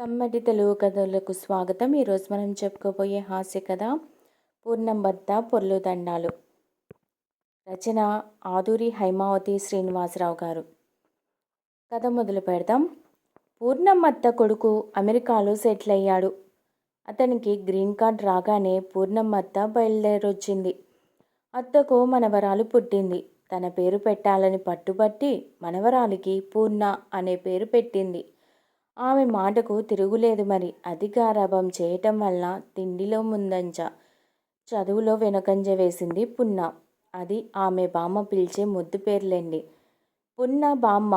కమ్మటి తెలుగు కథలకు స్వాగతం. ఈరోజు మనం చెప్పుకోబోయే హాస్య కథ పూర్ణం భర్త పొర్లు దండాలు. రచన ఆదూరి హైమావతి శ్రీనివాసరావు గారు. కథ మొదలు పెడదాం. పూర్ణం అత్త కొడుకు అమెరికాలో సెటిల్ అయ్యాడు. అతనికి గ్రీన్ కార్డ్ రాగానే పూర్ణం అత్త బయలుదేరొచ్చింది. అత్తకు మనవరాలు పుట్టింది. తన పేరు పెట్టాలని పట్టుబట్టి మనవరాలికి పూర్ణ అనే పేరు పెట్టింది. ఆమె మాటకు తిరుగులేదు మరి. అధికారాభం చేయటం వల్ల తిండిలో ముందంజ చదువులో వెనకంజ వేసింది పున్న. అది ఆమె బామ్మ పిలిచే ముద్దు పేర్లేండి. పున్న బామ్మ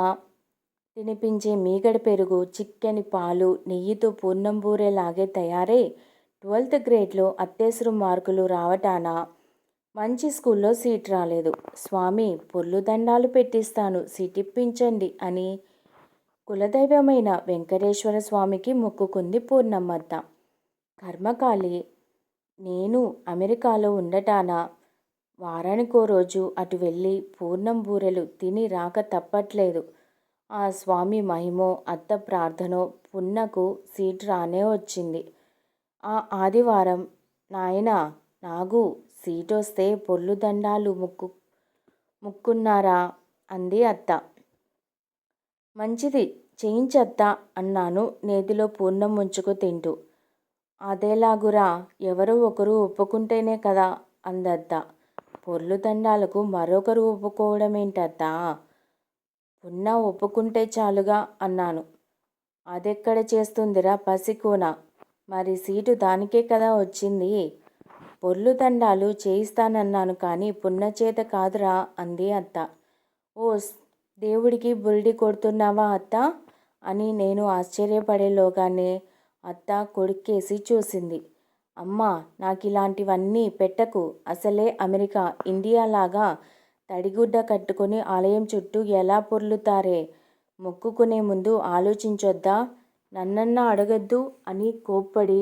తినిపించే మీగడ పెరుగు చిక్కని పాలు నెయ్యితో పూర్ణం బూరేలాగే తయారై. ట్వెల్త్ గ్రేడ్లో అత్యవసరం మార్కులు రావటాన మంచి స్కూల్లో సీట్ రాలేదు. స్వామి పొర్లు దండాలు పెట్టిస్తాను. సీట్ ఇప్పించండి అని కులదైవమైన వెంకటేశ్వర స్వామికి మొక్కుకుంది పూర్ణమ్మత్త కర్మకాలి నేను అమెరికాలో ఉండటాన వారానికో రోజు అటు వెళ్ళి పూర్ణం బూరెలు తిని రాక తప్పట్లేదు. ఆ స్వామి మహిమో అత్త ప్రార్థనో పున్నకు సీట్ రానే వచ్చింది. ఆ ఆదివారం నాయన నాగు సీట్ వస్తే పొల్లు దండాలు ముక్కు ముక్కున్నారా? అంది అత్త. మంచిది చేయించద్దా అన్నాను నేతిలో పూర్ణం ముంచుకు తింటూ. అదేలాగురా ఎవరో ఒకరు ఒప్పుకుంటేనే కదా అందద్దా. పొర్లు తండాలకు మరొకరు ఒప్పుకోవడం ఏంటద్దా ఉన్న ఒప్పుకుంటే చాలుగా అన్నాను. అదెక్కడ చేస్తుందిరా పసికోన? మరి సీటు దానికే కదా వచ్చింది. పొర్లు దండాలు చేయిస్తానన్నాను కానీ పున్న చేత కాదురా అంది అత్త. ఓ దేవుడికి బురిడి కొడుతున్నావా అత్త? అని నేను ఆశ్చర్యపడేలోగానే అత్త కొడుక్కేసి చూసింది. అమ్మ నాకు ఇలాంటివన్నీ పెట్టకు. అసలే అమెరికా ఇండియాలాగా తడిగుడ్డ కట్టుకుని ఆలయం చుట్టూ ఎలా పొర్లుతారే? మొక్కుకునే ముందు ఆలోచించొద్దా? నన్నన్నా అడగద్దు అని కోప్పడి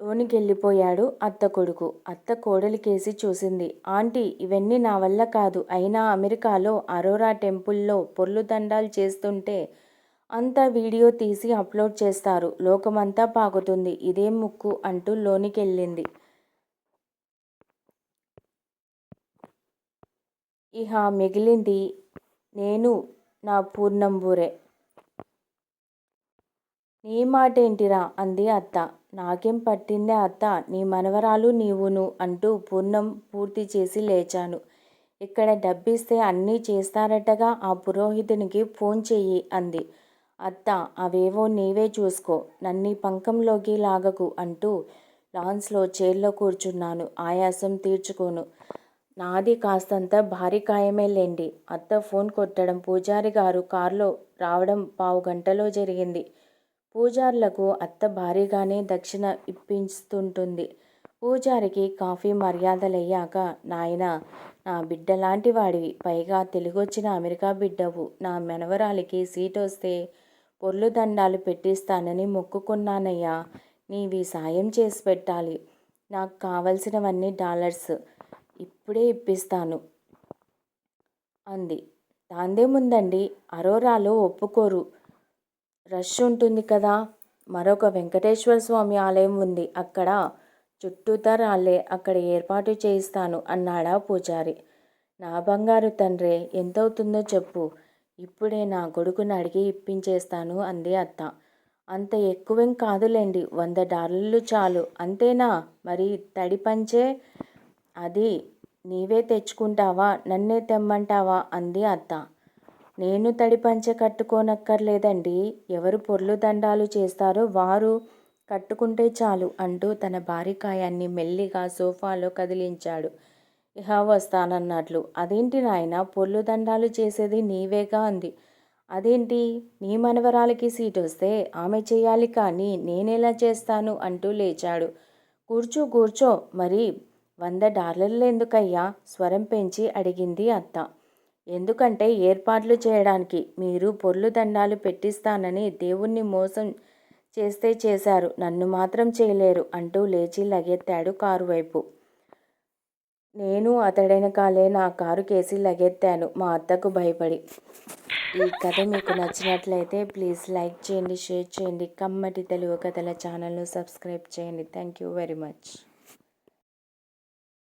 లోనికెళ్ళిపోయాడు అత్త కొడుకు. అత్త కోడలికేసి చూసింది. ఆంటీ ఇవన్నీ నా వల్ల కాదు. అయినా అమెరికాలో అరోరా టెంపుల్లో పొర్లు దండాలు చేస్తుంటే అంతా వీడియో తీసి అప్లోడ్ చేస్తారు. లోకమంతా పాకుతుంది. ఇదేం ముక్కు అంటూ లోనికెళ్ళింది. ఇహ మిగిలింది నేను నా పూర్ణంబూరే నీ మాటేంటిరా? అంది అత్త. నాకేం పట్టిందే అత్త. నీ మనవరాలు నీవును అంటూ పూర్ణం పూర్తి చేసి లేచాను. ఇక్కడ డబ్బిస్తే అన్నీ చేస్తారటగా ఆ పురోహితునికి ఫోన్ చెయ్యి అంది. అత్త అవేవో నీవే చూసుకో. నన్ని పంకంలోకి లాగకు అంటూ లాన్స్లో చైర్లో కూర్చున్నాను. ఆయాసం తీర్చుకోను. నాది కాస్తంత భారీ కాయమేలేండి అత్త ఫోన్ కొట్టడం పూజారి గారు కారులో రావడం పావు గంటలో జరిగింది. పూజార్లకు అత్త భారీగానే దక్షిణ ఇప్పిస్తుంటుంది పూజారికి కాఫీ మర్యాదలయ్యాక నాయన నా బిడ్డలాంటి వాడివి పైగా తెలుగొచ్చిన అమెరికా బిడ్డవు. నా మెనవరాలికి సీట్ వస్తే పొర్లు దండాలు పెట్టిస్తానని మొక్కుకున్నానయ్యా. నీవి సాయం చేసి పెట్టాలి. నాకు కావలసినవన్నీ డాలర్స్. ఇప్పుడే ఇప్పిస్తాను అంది. దాందేముందండి? అరోరాలో ఒప్పుకోరు. రష్ ఉంటుంది కదా. మరొక వెంకటేశ్వర స్వామి ఆలయం ఉంది. అక్కడ చుట్టూతా రాళ్ళే అక్కడ ఏర్పాటు చేయిస్తాను అన్నాడా పూజారి. నా బంగారు తండ్రే ఎంతవుతుందో చెప్పు. ఇప్పుడే నా కొడుకుని అడిగి ఇప్పించేస్తాను అంది అత్త. అంత ఎక్కువేం కాదులేండి. వంద డాలర్లు చాలు. అంతేనా? మరి తడి పంచే? అది నీవే తెచ్చుకుంటావా? నన్నే తెమ్మంటావా? అంది అత్త. నేను తడి పంచె కట్టుకోనక్కర్లేదండి. ఎవరు పొర్లు దండాలు చేస్తారో వారు కట్టుకుంటే చాలు అంటూ తన భార్యకాయాన్ని మెల్లిగా సోఫాలో కదిలించాడు. ఇహ వస్తానన్నట్లు. అదేంటి నాయన పొర్లు దండాలు చేసేది నీవేగా? అంది. అదేంటి? నీ మనవరాలకి సీట్ వస్తే ఆమె చేయాలి కానీ నేనెలా చేస్తాను? అంటూ లేచాడు. కూర్చో కూర్చో. మరి వంద డాలర్లు ఎందుకయ్యా స్వరం పెంచి అడిగింది అత్త. ఎందుకంటే ఏర్పాట్లు చేయడానికి మీరు పొర్లు దండాలు పెట్టిస్తానని దేవుణ్ణి మోసం చేస్తే చేశారు. నన్ను మాత్రం చేయలేరు అంటూ లేచి లగెత్తాడు కారు వైపు. నేను అతడైన కాలే నా కారు కేసి లగెత్తాను. మా అత్తకు భయపడి. ఈ కథ మీకు నచ్చినట్లయితే ప్లీజ్ లైక్ చేయండి షేర్ చేయండి. కమ్మటి తెలుగు కథల ఛానల్ను సబ్స్క్రైబ్ చేయండి. Thank you very much.